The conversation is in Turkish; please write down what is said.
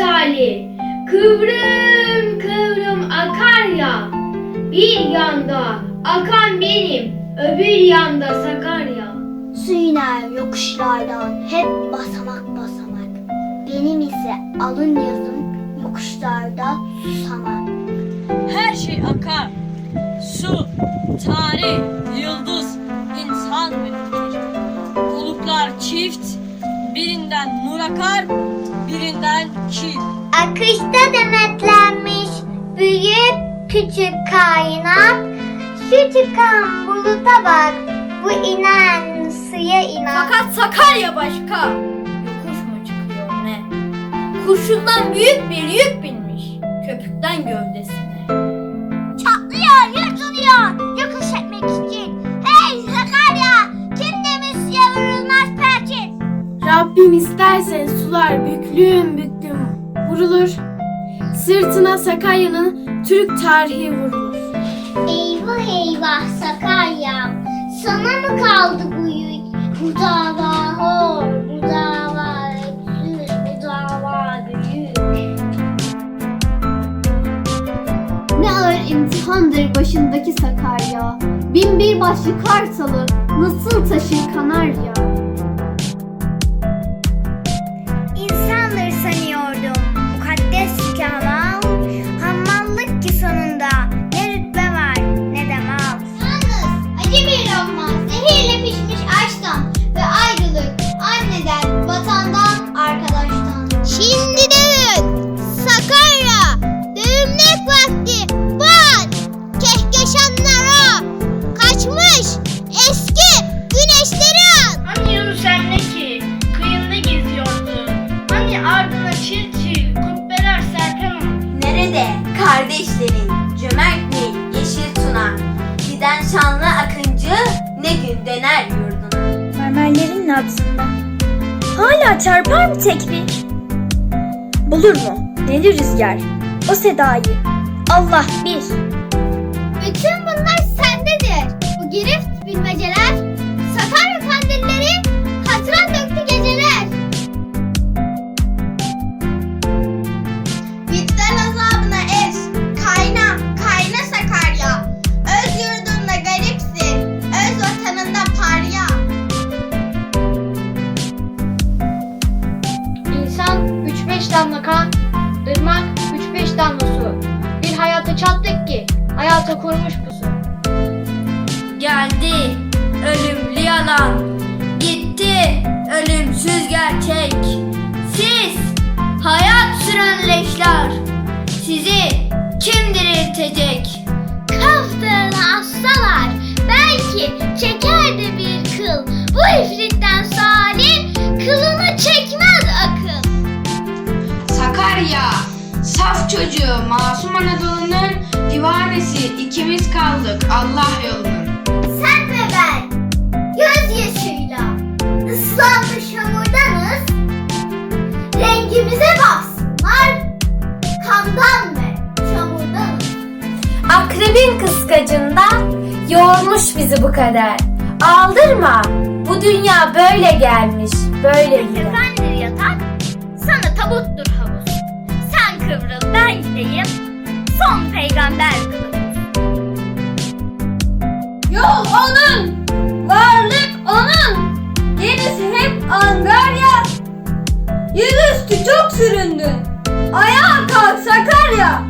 misali kıvrım kıvrım akar ya. Bir yanda akan benim, öbür yanda Sakarya. Su iner yokuşlardan hep basamak basamak. Benim ise alın yazım yokuşlarda susamak. Her şey akar. Su, tarih, yıldız, birinden nur akar, birinden kir. Akışta demetlenmiş büyük küçük kainat. Şu çıkan buluta bak, bu inen suya inen. Fakat Sakarya başka. Yokuş mu çıkıyor ne? Kurşundan büyük bir yük binmiş. Köpükten gövdesine. Rabbim isterse sular büklüm büklüm vurulur. Sırtına Sakarya'nın Türk tarihi vurulur. Eyvah eyvah Sakarya'm, sana mı kaldı bu yük? Bu dava hor, bu dava öksüz, bu dava büyük. Ne ağır imtihandır başındaki Sakarya. Bin bir başlı kartalı nasıl taşır kanarya. Kardeşlerin cömert Nil, yeşil tuna Giden şanlı akıncı ne gün döner yurduna Mermerlerin nabzında. Hala çarpar mı tekbir? Bulur mu deli rüzgar o sedayı? Allah bir. Bütün bunlar sendedir. Bu girift foram çocuğu masum Anadolu'nun divanesi ikimiz kaldık Allah yolunun. Sen ve ben gözyaşıyla ıslanmış hamurdanız. Rengimize baksınlar kandan ve çamurdanız. Akrebin kıskacında yoğurmuş bizi bu kader. Aldırma, bu dünya böyle gelmiş, böyle gider. Efendidir yatak, sana tabuttur kıvrıl ben gideyim, son peygamber kılavuz. Yol onun, varlık onun, gerisi hep angarya. Yüzüstü çok süründün, ayağa kalk Sakarya.